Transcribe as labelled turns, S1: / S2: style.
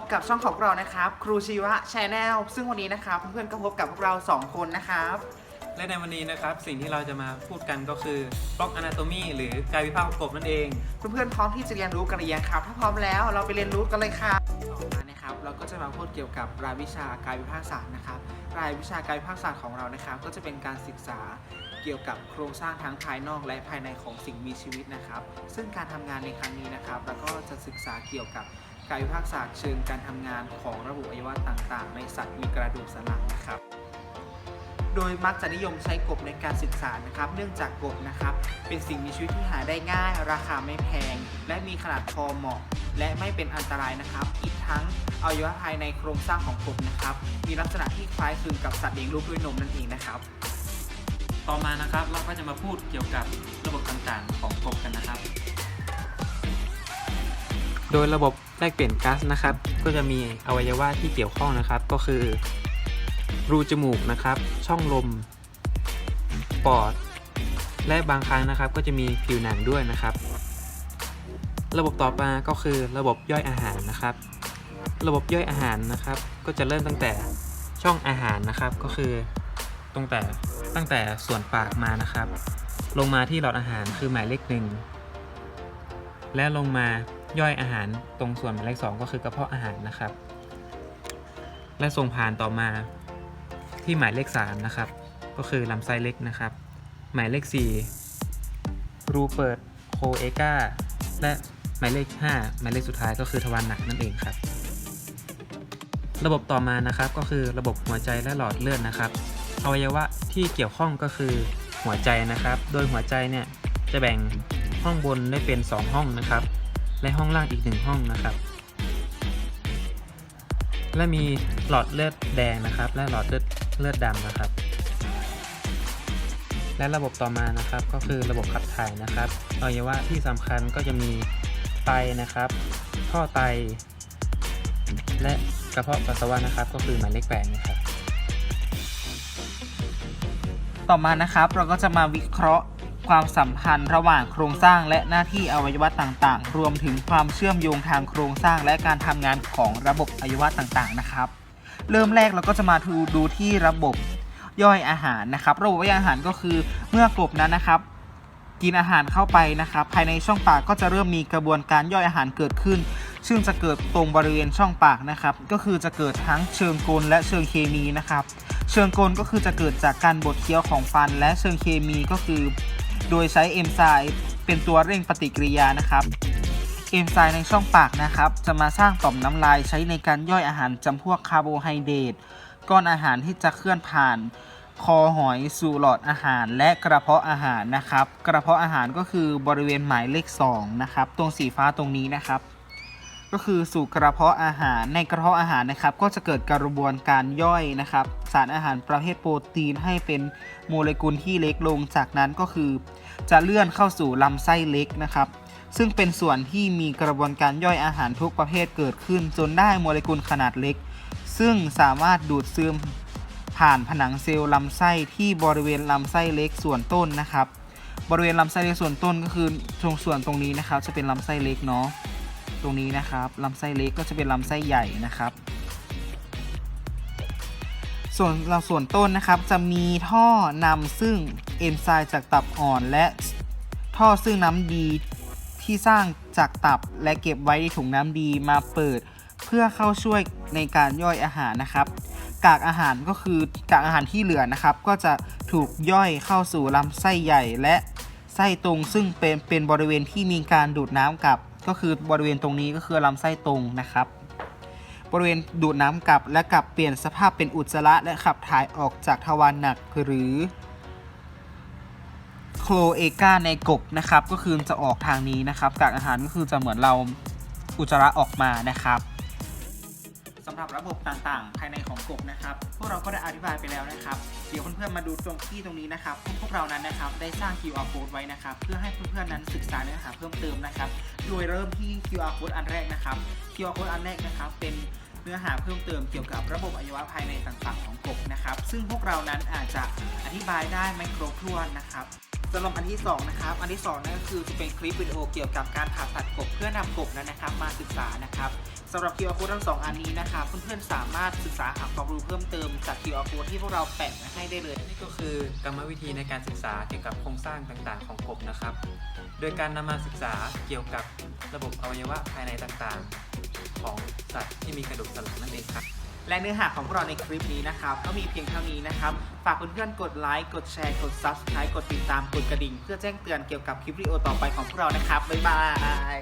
S1: บกับช่องของเรานะครับ ครูชีวะชแนลซึ่งวันนี้นะครับเพื่อนๆก็พบกับพวกเรา 2 คนนะครับ
S2: และในวันนี้นะครับสิ่งที่เราจะมาพูดกันก็คือบล็อกอนาโตมีหรือกายวิภาคประกบนั่นเอง
S1: เพื่อนๆพร้อมที่จะเรียนรู้กันหรือยังครับ ถ้าพร้อมแล้วเราไปเรียนรู้กันเลยครับต่อมานะครับเราก็จะมาพูดเกี่ยวกับรายวิชากายวิภาคศาสตร์นะครับรายวิชากายวิภาคศาสตร์ของเรานะครับ ก็จะเป็นการศึกษาเกี่ยวกับโครงสร้างทั้งภายนอกและภายในของสิ่งมีชีวิตนะครับ ซึ่งการทำงานในครั้งนี้นะครับเราก็จะศึกษาเกี่ยวกับ กายวิภาคศาสตร์เชิงการทำงานของระบบอวัยวะต่างๆ ในสัตว์มีกระดูกสันหลังนะครับ โดยมักจะนิยมใช้กบในการศึกษานะครับ เนื่องจากกบนะครับ เป็นสิ่งมีชีวิตที่หาได้ง่าย ราคาไม่แพง และมีขนาดพอเหมาะ และไม่เป็นอันตรายนะครับ อีกทั้งอวัยวะภายในโครงสร้างของกบนะครับ มีลักษณะที่คล้ายคลึงกับสัตว์เลี้ยงลูกด้วยนมนั่นเองนะครับ
S2: ต่อมานะครับเราก็จะมาพูดเกี่ยวกับระบบต่างๆ โดยระบบแลกเปลี่ยนก๊าซนะครับ ก็จะมีอวัยวะที่เกี่ยวข้องนะครับ ก็คือ รูจมูกนะครับ ช่องลม ปอด และบางครั้งนะครับ ก็จะมีผิวหนังด้วยนะครับ ระบบต่อมาก็คือระบบย่อยอาหารนะครับ ระบบย่อยอาหารนะครับ ก็จะเริ่มตั้งแต่ช่องอาหารนะครับ ก็คือตั้งแต่ตั้งแต่ส่วนปากมานะครับ ลงมาที่หลอดอาหารคือหมายเลขหนึ่งและลงมา ย่อยอาหารตรงส่วนหมายเลขสองก็คือกระเพาะอาหารนะครับ และส่งผ่านต่อมาที่หมายเลขสามนะครับ ก็คือลำไส้เล็กนะครับ หมายเลขสี่รูเปิดโคเอกาและหมายเลข 5 หมายเลขสุดท้ายก็คือทวารหนักนั่นเองครับ ระบบต่อมานะครับก็คือระบบหัวใจและหลอดเลือดนะครับอวัยวะที่เกี่ยวข้องก็คือหัวใจนะครับ โดยหัวใจเนี่ยจะแบ่งห้องบนได้เป็น 2 ห้องนะครับ และห้องล่างอีก1ห้องนะครับ และมีหลอดเลือดแดงนะครับ และหลอดเลือดเลือดดำนะครับ และระบบต่อมานะครับก็คือระบบขับถ่ายนะครับอวัยวะที่สำคัญก็จะมีไตนะครับ ท่อไต และกระเพาะปัสสาวะนะครับ ก็คือหมายเลขแปดนะครับ
S1: ต่อมานะครับเราก็จะมาวิเคราะห์ ความสัมพันธ์ระหว่างโครงสร้างและหน้าที่อวัยวะต่างๆ รวมถึงความเชื่อมโยงทางโครงสร้างและการทำงานของระบบอวัยวะต่างๆนะครับ เริ่มแรกเราก็จะมาดูที่ระบบย่อยอาหารนะครับ ระบบย่อยอาหารก็คือเมื่อกลบนั้นนะครับกินอาหารเข้าไปนะครับ ภายในช่องปากก็จะเริ่มมีกระบวนการย่อยอาหารเกิดขึ้น ซึ่งจะเกิดตรงบริเวณช่องปากนะครับ ก็คือจะเกิดทั้งเชิงกลและเชิงเคมีนะครับ เชิงกลก็คือจะเกิดจากการบดเคี้ยวของฟัน และเชิงเคมีก็คือ โดยใช้เอนไซม์เป็นตัวเร่งปฏิกิริยานะครับ เอนไซม์ในช่องปากนะครับ จะมาสร้างต่อมน้ำลายใช้ในการย่อยอาหารจำพวกคาร์โบไฮเดรตก้อนอาหารที่จะเคลื่อนผ่านคอหอยสู่หลอดอาหาร และกระเพาะอาหารนะครับ กระเพาะอาหารก็คือบริเวณหมายเลข2นะครับ ตรงสีฟ้าตรงนี้นะครับ ก็คือสู่กระเพาะอาหารในกระเพาะอาหารนะครับ ก็จะเกิดกระบวนการย่อยนะครับ สารอาหารประเภทโปรตีนให้เป็นโมเลกุลที่เล็กลงจากนั้นก็คือ จะเลื่อนเข้าสู่ลำไส้เล็กนะครับ ซึ่งเป็นส่วนที่มีกระบวนการย่อยอาหารทุกประเภทเกิดขึ้น จนได้โมเลกุลขนาดเล็ก ซึ่งสามารถดูดซึมผ่านผนังเซลล์ลำไส้ที่บริเวณลำไส้เล็กส่วนต้นนะครับ บริเวณลำไส้เล็กส่วนต้นก็คือตรงส่วนตรงนี้นะครับ จะเป็นลำไส้เล็กเนาะ ตรงนี้นะครับลำไส้เล็กก็จะเป็นลำไส้ใหญ่นะครับ ส่วนเราส่วนต้นนะครับจะมีท่อนำซึ่งเอนไซม์จากตับอ่อนและท่อซึ่งน้ำดีที่สร้างจากตับและเก็บไว้ในถุงน้ำดีมาเปิด เพื่อเข้าช่วยในการย่อยอาหารนะครับ กากอาหารก็คือกากอาหารที่เหลือนะครับ ก็จะถูกย่อยเข้าสู่ลำไส้ใหญ่และไส้ตรงซึ่งเป็นเป็นบริเวณที่มีการดูดน้ำกลับ ก็คือบริเวณตรงนี้ก็คือลำไส้ตรงนะครับ บริเวณดูดน้ำกลับและกลับเปลี่ยนสภาพเป็นอุจจาระและขับถ่ายออกจากทวารหนักหรือโคลเอกาในกบนะครับ ก็คือจะออกทางนี้นะครับกากอาหารก็คือจะเหมือนเราอุจจาระออกมานะครับ สำหรับระบบต่างๆ ภายในของกบนะครับ พวกเราก็ได้อธิบายไปแล้วนะครับ เดี๋ยวเพื่อนๆมาดูตรงที่ตรงนี้นะครับพวกเรานั้นนะครับได้สร้าง QR code ไว้นะครับ เพื่อให้เพื่อนๆนั้นศึกษาเนื้อหาเพิ่มเติมนะครับ โดยเริ่มที่ QR code อันแรกนะครับ QR code อันแรกนะครับ เป็นเนื้อหาเพิ่มเติมเกี่ยวกับระบบอวัยวะภายในต่างๆ ของกบนะครับ ซึ่งพวกเรานั้นอาจจะอธิบายได้ไม่ครบถ้วนนะครับ สำหรับอันที่สองนะครับ อันที่สองนั่นก็คือจะเป็นคลิปวิดีโอเกี่ยวกับการผ่าตัดกบเพื่อนำกบนั้นนะครับ มาศึกษานะครับสำหรับ QR code ทั้งสองอันนี้นะครับเพื่อนๆสามารถศึกษาหาความรู้เพิ่มเติมจาก QR code ที่พวกเราแปะไว้ให้ได้เลย
S2: นี่ก็คือกรรมวิธีในการศึกษาเกี่ยวกับโครงสร้างต่างๆ ของกบนะครับ โดยการนำมาศึกษาเกี่ยวกับระบบอวัยวะภายในต่างๆ ของสัตว์ที่มีกระดูกสันหลังนั่นเองครับ
S1: และเนื้อหาของพวกเราในคลิปนี้นะครับ ก็มีเพียงเท่านี้นะครับ ฝากเพื่อนๆกดไลค์กดแชร์กด Subscribe กดติดตามกดกระดิ่ง เพื่อแจ้งเตือนเกี่ยวกับคลิปวิดีโอต่อไปของพวกเรานะครับบ๊ายบาย